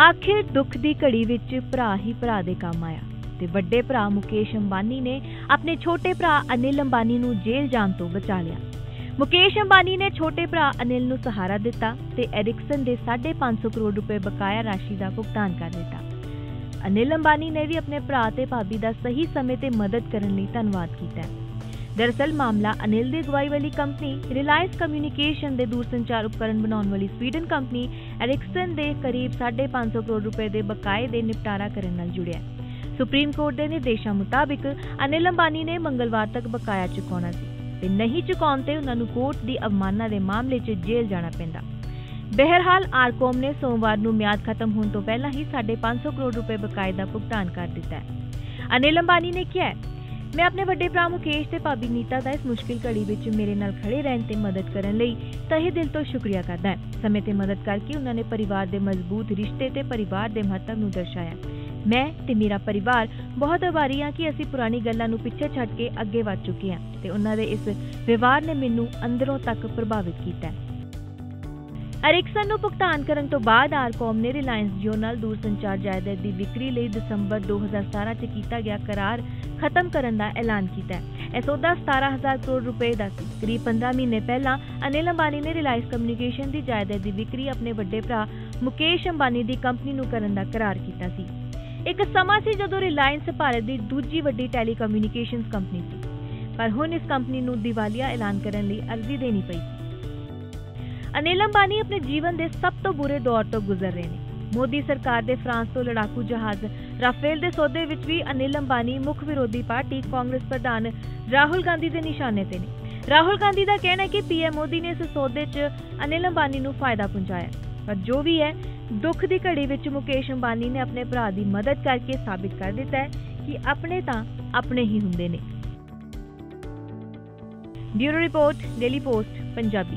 ਆਖਿਰ ਦੁੱਖ ਦੀ ਘੜੀ ਵਿੱਚ ਭਰਾ ਹੀ ਭਰਾ ਦੇ ਕੰਮ ਆਇਆ ਤੇ ਵੱਡੇ ਭਰਾ ਮੁਕੇਸ਼ ਅੰਬਾਨੀ ਨੇ ਆਪਣੇ ਛੋਟੇ ਭਰਾ ਅਨਿਲ ਅੰਬਾਨੀ ਨੂੰ ਜੇਲ੍ਹ ਜਾਣ ਤੋਂ ਬਚਾ ਲਿਆ। ਮੁਕੇਸ਼ ਅੰਬਾਨੀ ਨੇ ਛੋਟੇ ਭਰਾ ਅਨਿਲ ਨੂੰ ਸਹਾਰਾ ਦਿੱਤਾ ਤੇ ਐਰਿਕਸਨ ਦੇ 550 ਕਰੋੜ ਰੁਪਏ ਬਕਾਇਆ ਰਾਸ਼ੀ ਦਾ ਭੁਗਤਾਨ ਕਰ ਦਿੱਤਾ। ਅਨਿਲ ਅੰਬਾਨੀ ਨੇ ਵੀ ਆਪਣੇ ਭਰਾ ਤੇ ਭਾਬੀ ਦਾ ਸਹੀ ਸਮੇਂ ਤੇ ਮਦਦ ਕਰਨ ਲਈ ਧੰਨਵਾਦ ਕੀਤਾ। ਹੈ ਦਰਅਸਲ ਮਾਮਲਾ ਅਨਿਲ ਦੀ ਅਗਵਾਈ ਵਾਲੀ ਕੰਪਨੀ ਰਿਲਾਇੰਸ ਕਮਿਊਨੀਕੇਸ਼ਨ ਦੇ ਦੂਰਸੰਚਾਰ ਉਪਕਰਣ ਬਣਾਉਣ ਵਾਲੀ ਸਵੀਡਨ ਕੰਪਨੀ ਐਰਿਕਸਨ ਦੇ ਕਰੀਬ 550 ਕਰੋੜ ਰੁਪਏ ਦੇ ਬਕਾਏ ਦੇ ਨਿਪਟਾਰਾ ਕਰਨ ਨਾਲ ਜੁੜਿਆ ਹੈ। ਸੁਪਰੀਮ ਕੋਰਟ ਦੇ ਨਿਰਦੇਸ਼ਾਂ ਮੁਤਾਬਿਕ ਅਨਿਲ ਅੰਬਾਨੀ ਨੇ ਮੰਗਲਵਾਰ ਤੱਕ ਬਕਾਇਆ ਚੁਕਾਉਣਾ ਸੀ ਤੇ ਨਹੀਂ ਚੁਕਾਉਣ ਤੇ ਉਹਨਾਂ ਨੂੰ ਕੋਰਟ ਦੀ ਅਵਮਾਨਨਾ ਦੇ ਮਾਮਲੇ 'ਚ ਜੇਲ੍ਹ ਜਾਣਾ ਪੈਂਦਾ। ਬਹਿਰਹਾਲ ਆਰਕੋਮ ਨੇ ਸੋਮਵਾਰ ਨੂੰ ਮਿਆਦ ਖਤਮ ਹੋਣ ਤੋਂ ਪਹਿਲਾਂ ਹੀ 550 ਕਰੋੜ ਰੁਪਏ ਬਕਾਏ ਦਾ ਭੁਗਤਾਨ ਕਰ ਦਿੱਤਾ ਹੈ। ਅਨਿਲ ਅੰਬਾਨੀ ਨੇ ਕਿਹਾ ਮੈਂ ਆਪਣੇ ਵੱਡੇ ਭਰਾ ਮੁਕੇਸ਼ ਤੇ ਭਾਬੀ ਨੀਤਾ ਦਾ ਇਸ ਮੁਸ਼ਕਿਲ ਘੜੀ ਵਿੱਚ ਮੇਰੇ ਨਾਲ ਖੜੇ ਰਹਿਣ ਤੇ ਮਦਦ ਕਰਨ ਲਈ ਤਹਿ ਦਿਲ ਤੋਂ ਸ਼ੁਕਰੀਆ ਕਰਦਾ ਹਾਂ। ਸਮੇਂ ਤੇ ਮਦਦ ਕਰਕੇ ਉਹਨਾਂ ਨੇ ਪਰਿਵਾਰ ਦੇ ਮਜ਼ਬੂਤ ਰਿਸ਼ਤੇ ਤੇ ਪਰਿਵਾਰ ਦੇ ਮਹੱਤਵ ਨੂੰ ਦਰਸਾਇਆ। ਮੈਂ ਤੇ ਮੇਰਾ ਪਰਿਵਾਰ ਬਹੁਤ ਆਭਾਰੀ ਹਾਂ ਕਿ ਅਸੀਂ ਪੁਰਾਣੀ ਗੱਲਾਂ ਨੂੰ ਪਿੱਛੇ ਛੱਡ ਕੇ ਅੱਗੇ ਵਧ ਚੁੱਕੇ ਹਾਂ ਤੇ ਉਹਨਾਂ ਦੇ ਇਸ ਵਿਵਹਾਰ ਨੇ ਮੈਨੂੰ ਅੰਦਰੋਂ ਤੱਕ ਪ੍ਰਭਾਵਿਤ ਕੀਤਾ ਹੈ। ਅਰਿਕਸਨ ਨੂੰ ਭੁਗਤਾਨ ਕਰਨ ਤੋਂ ਬਾਅਦ ਆਰਕੋਮ ਨੇ ਰਿਲਾਇੰਸ Jio ਨਾਲ ਦੂਰਸੰਚਾਰ ਜਾਇਦਾਦ ਦੀ ਵਿਕਰੀ ਲਈ ਦਸੰਬਰ 2017 'ਚ ਕੀਤਾ ਗਿਆ ਕਰਾਰ ਖਤਮ ਕਰਨ ਦਾ ਐਲਾਨ ਕੀਤਾ ਹੈ। ਇਹ ਸੌਦਾ 17000 ਕਰੋੜ ਰੁਪਏ ਦਾ ਸੀ। ਕਰੀਬ 15 ਮਹੀਨੇ ਪਹਿਲਾਂ ਅਨਿਲ ਅੰਬਾਨੀ ਨੇ ਰਿਲਾਇੰਸ ਕਮਿਊਨੀਕੇਸ਼ਨ ਦੀ ਜਾਇਦਾਦ ਦੀ ਵਿਕਰੀ ਆਪਣੇ ਵੱਡੇ ਭਰਾ ਮੁਕੇਸ਼ ਅੰਬਾਨੀ ਦੀ ਕੰਪਨੀ ਨੂੰ ਕਰਨ ਦਾ ਕਰਾਰ ਕੀਤਾ ਸੀ। ਇੱਕ ਸਮਾਂ ਸੀ ਜਦੋਂ ਰਿਲਾਇੰਸ ਭਾਰਤ ਦੀ ਦੂਜੀ ਵੱਡੀ ਟੈਲੀਕਮਿਊਨੀਕੇਸ਼ਨਸ ਕੰਪਨੀ ਸੀ। ਪਰ ਹੁਣ ਇਸ ਕੰਪਨੀ ਨੂੰ ਦੀਵਾਲੀਆ ਐਲਾਨ ਕਰਨ ਲਈ ਅਰਜ਼ੀ ਦੇਣੀ ਪਈ ਅਨਿਲ ਅੰਬਾਨੀ ਆਪਣੇ ਜੀਵਨ ਦੇ ਸਭ ਤੋਂ ਬੁਰੇ ਦੌਰ ਤੋਂ ਗੁਜ਼ਰ ਰਹੇ ਨੇ। ਮੋਦੀ ਸਰਕਾਰ ਦੇ ਫਰਾਂਸ ਤੋਂ ਲੜਾਕੂ ਜਹਾਜ਼, ਰਾਫੇਲ ਦੇ ਸੌਦੇ ਵਿੱਚ ਵੀ ਅਨਿਲ ਅੰਬਾਨੀ ਮੁੱਖ ਵਿਰੋਧੀ ਪਾਰਟੀ ਕਾਂਗਰਸ ਪ੍ਰਧਾਨ ਰਾਹੁਲ ਗਾਂਧੀ ਦੇ ਨਿਸ਼ਾਨੇ ਤੇ ਨੇ। ਰਾਹੁਲ ਗਾਂਧੀ ਦਾ ਕਹਿਣਾ ਹੈ ਕਿ ਪੀਐਮ ਮੋਦੀ ਨੇ ਇਸ ਸੌਦੇ 'ਚ ਅਨਿਲ ਅੰਬਾਨੀ ਨੂੰ ਫਾਇਦਾ ਪਹੁੰਚਾਇਆ ਪਰ ਜੋ ਵੀ ਹੈ, ਦੁੱਖ ਦੀ ਘੜੀ ਵਿੱਚ ਮੁਕੇਸ਼ ਅੰਬਾਨੀ ਨੇ ਆਪਣੇ ਭਰਾ ਦੀ ਮਦਦ ਕਰਕੇ ਸਾਬਿਤ ਕਰ ਦਿੱਤਾ ਹੈ ਕਿ ਆਪਣੇ ਤਾਂ ਆਪਣੇ ਹੀ ਹੁੰਦੇ ਨੇ। Bureau report, daily post, Punjabi.